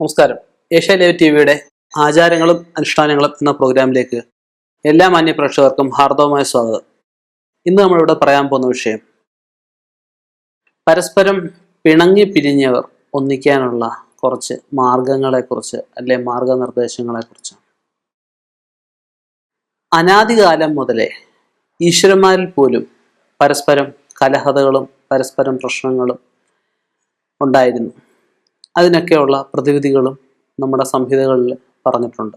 നമസ്കാരം. Asia live T വിയുടെ ആചാരങ്ങളും അനുഷ്ഠാനങ്ങളും എന്ന പ്രോഗ്രാമിലേക്ക് എല്ലാ മാന്യ പ്രേക്ഷകർക്കും ഹാർദവമായ സ്വാഗതം. ഇന്ന് നമ്മളിവിടെ പറയാൻ പോകുന്ന വിഷയം പരസ്പരം പിണങ്ങി പിരിഞ്ഞവർ ഒന്നിക്കാനുള്ള കുറച്ച് മാർഗങ്ങളെക്കുറിച്ച് അല്ലെ മാർഗനിർദ്ദേശങ്ങളെക്കുറിച്ച് അനാദികാലം മുതലേ ഈശ്വരന്മാരിൽ പോലും പരസ്പരം കലഹതകളും പരസ്പരം പ്രശ്നങ്ങളും ഉണ്ടായിരുന്നു. അതിനൊക്കെയുള്ള പ്രതിവിധികളും നമ്മുടെ സംഹിതകളിൽ പറഞ്ഞിട്ടുണ്ട്.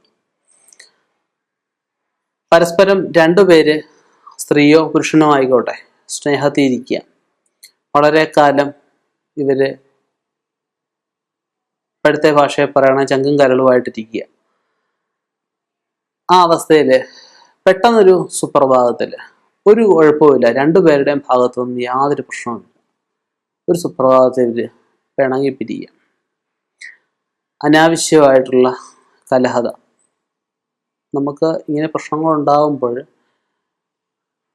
പരസ്പരം രണ്ടുപേര് സ്ത്രീയോ പുരുഷനോ ആയിക്കോട്ടെ സ്നേഹത്തിയിരിക്കുക വളരെ കാലം ഇവർ ഇപ്പോഴത്തെ ഭാഷയെ പറയണ ചങ്കും കരളുമായിട്ടിരിക്കുക. ആ അവസ്ഥയിൽ പെട്ടെന്നൊരു സുപ്രഭാതത്തിൽ ഒരു കുഴപ്പമില്ല രണ്ടുപേരുടെയും ഭാഗത്തു നിന്ന് യാതൊരു പ്രശ്നവുമില്ല. ഒരു സുപ്രഭാതത്തിൽ ഇവർ പിണങ്ങി പിരിയുക അനാവശ്യമായിട്ടുള്ള കലഹത. നമുക്ക് ഇങ്ങനെ പ്രശ്നങ്ങൾ ഉണ്ടാകുമ്പോൾ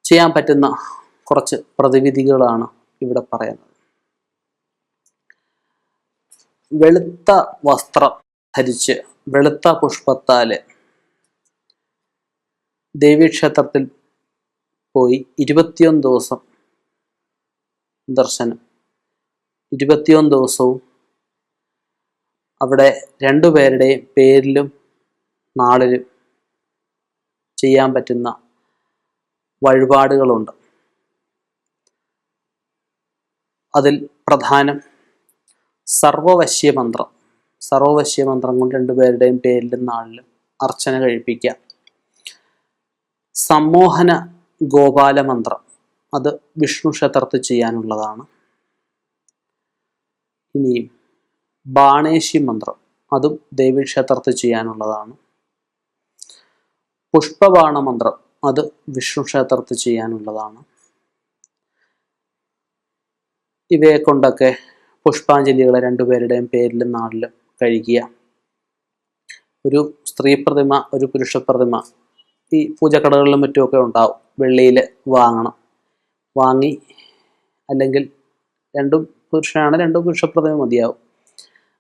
ചെയ്യാൻ പറ്റുന്ന കുറച്ച് പ്രതിവിധികളാണ് ഇവിടെ പറയുന്നത്. വെളുത്ത വസ്ത്രം ധരിച്ച് വെളുത്ത പുഷ്പത്താൽ ദേവീക്ഷേത്രത്തിൽ പോയി ഇരുപത്തിയൊന്ന് ദിവസം ദർശനം. ഇരുപത്തിയൊന്ന് ദിവസവും അവിടെ രണ്ടുപേരുടെയും പേരിലും നാളിലും ചെയ്യാൻ പറ്റുന്ന വഴിപാടുകളുണ്ട്. അതിൽ പ്രധാനം സർവവശ്യ മന്ത്രം. സർവവശ്യ മന്ത്രം കൊണ്ട് രണ്ടുപേരുടെയും പേരിലും നാളിലും അർച്ചന കഴിപ്പിക്കാം സമ്മോഹന ഗോപാല മന്ത്രം. അത് വിഷ്ണു ക്ഷേത്രത്തിൽ ചെയ്യാനുള്ളതാണ്. ഇനിയും ബാണേശി മന്ത്രം. അതും ദേവീക്ഷേത്രത്തിൽ ചെയ്യാനുള്ളതാണ്. പുഷ്പബാണ മന്ത്രം. അത് വിഷ്ണു ക്ഷേത്രത്തിൽ ചെയ്യാനുള്ളതാണ്. ഇവയെ കൊണ്ടൊക്കെ പുഷ്പാഞ്ജലികളെ രണ്ടുപേരുടെയും പേരിലും നാളിലും കഴിക്കുക. ഒരു സ്ത്രീ പ്രതിമ ഒരു പുരുഷ പ്രതിമ ഈ പൂജക്കടകളിലും മറ്റുമൊക്കെ ഉണ്ടാവും. വെള്ളിയിൽ വാങ്ങണം. വാങ്ങി അല്ലെങ്കിൽ രണ്ടും പുരുഷനാണ് രണ്ടും പുരുഷ പ്രതിമ മതിയാവും.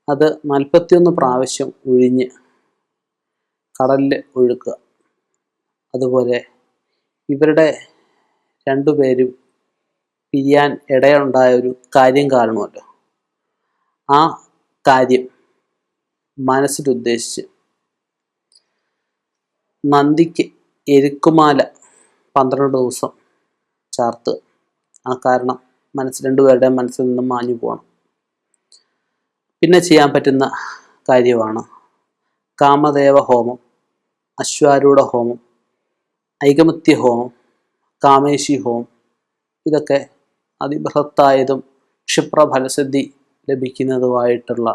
അത് നാൽപ്പത്തിയൊന്ന് പ്രാവശ്യം ഒഴിഞ്ഞ് കടലിൽ ഒഴുക്കുക. അതുപോലെ ഇവരുടെ രണ്ടുപേരും പിരിയാൻ ഇടയുണ്ടായ ഒരു കാര്യം കാരണമല്ലോ ആ കാര്യം മനസ്സിലുദ്ദേശിച്ച് നന്ദിക്ക് എരുക്കുമാല പന്ത്രണ്ട് ദിവസം ചാർത്ത്. ആ കാരണം മനസ്സ് രണ്ടുപേരുടെയും മനസ്സിൽ നിന്നും മാഞ്ഞു പോകണം പിന്നെ ചെയ്യാൻ പറ്റുന്ന കാര്യമാണ് കാമദേവ ഹോമം അശ്വാരൂഢ ഹോമം ഐകമത്യ ഹോമം കാമേശി ഹോമം. ഇതൊക്കെ അതിബൃഹത്തായതും ക്ഷിപ്രഫലസിദ്ധി ലഭിക്കുന്നതുമായിട്ടുള്ള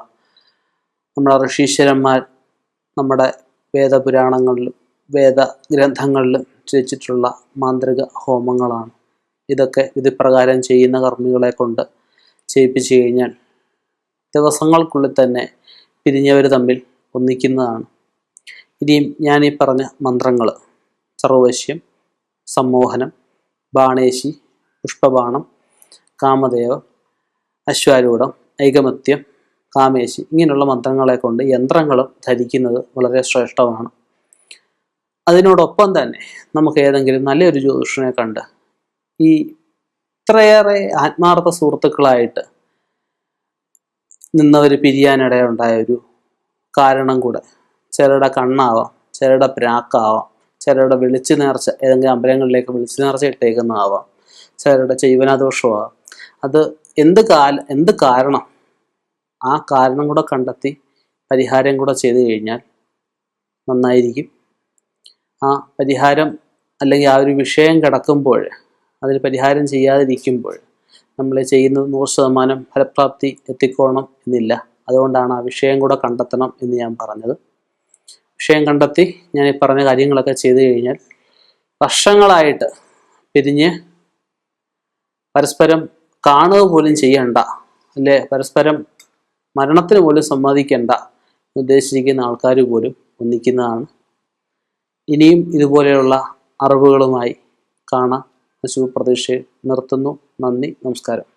നമ്മുടെ ഋഷീശ്വരന്മാർ നമ്മുടെ വേദപുരാണങ്ങളിലും വേദഗ്രന്ഥങ്ങളിലും രചിച്ചിട്ടുള്ള മാന്ത്രിക ഹോമങ്ങളാണ്. ഇതൊക്കെ വിധിപ്രകാരം ചെയ്യുന്ന കർമ്മികളെ കൊണ്ട് ചെയ്യിപ്പിച്ചു കഴിഞ്ഞാൽ ദിവസങ്ങൾക്കുള്ളിൽ തന്നെ പിരിഞ്ഞവർ തമ്മിൽ ഒന്നിക്കുന്നതാണ്. ഇനിയും ഞാൻ ഈ പറഞ്ഞ മന്ത്രങ്ങൾ സർവവശ്യം സമ്മോഹനം ബാണേശി പുഷ്പബാണം കാമദേവ അശ്വാരൂഢം ഐകമത്യം കാമേശി ഇങ്ങനെയുള്ള മന്ത്രങ്ങളെ കൊണ്ട് യന്ത്രങ്ങളും ധരിക്കുന്നത് വളരെ ശ്രേഷ്ഠമാണ്. അതിനോടൊപ്പം തന്നെ നമുക്ക് ഏതെങ്കിലും നല്ലൊരു ജ്യോതിഷനെ കണ്ട് ഈ ഇത്രയേറെ ആത്മാർത്ഥ സുഹൃത്തുക്കളായിട്ട് നിന്നവർ പിരിയാനിടയുണ്ടായ ഒരു കാരണം കൂടെ. ചിലരുടെ കണ്ണാവാം ചിലരുടെ പ്രാക്കാവാം ചിലരുടെ വിളിച്ചു നേർച്ച ഏതെങ്കിലും അമ്പലങ്ങളിലേക്ക് വിളിച്ചു നേർച്ച ഇട്ടേക്കുന്നതാവാം ചിലരുടെ ജീവനാദോഷമാവാം. അത് എന്ത് കാല എന്ത് കാരണം? ആ കാരണം കൂടെ കണ്ടെത്തി പരിഹാരം കൂടെ ചെയ്തു കഴിഞ്ഞാൽ നന്നായിരിക്കും. ആ പരിഹാരം അല്ലെങ്കിൽ ആ ഒരു വിഷയം കിടക്കുമ്പോൾ അതിന് പരിഹാരം ചെയ്യാതിരിക്കുമ്പോൾ നമ്മൾ ചെയ്യുന്നത് നൂറ് ശതമാനം ഫലപ്രാപ്തി എത്തിക്കോണം എന്നില്ല. അതുകൊണ്ടാണ് ആ വിഷയം കൂടെ കണ്ടെത്തണം എന്ന് ഞാൻ പറഞ്ഞത്. വിഷയം കണ്ടെത്തി ഞാൻ ഈ പറഞ്ഞ കാര്യങ്ങളൊക്കെ ചെയ്തു കഴിഞ്ഞാൽ വർഷങ്ങളായിട്ട് പിരിഞ്ഞ് പരസ്പരം കാണുക പോലും ചെയ്യണ്ട അല്ലെ പരസ്പരം മരണത്തിന് പോലും സമ്മതിക്കേണ്ട ഉദ്ദേശിച്ചിരിക്കുന്ന ആൾക്കാർ പോലും ഒന്നിക്കുന്നതാണ്. ഇനിയും ഇതുപോലെയുള്ള അറിവുകളുമായി കാണാം. ശുഭപ്രതീക്ഷയിൽ നിർത്തുന്നു. നന്ദി നമസ്കാരം.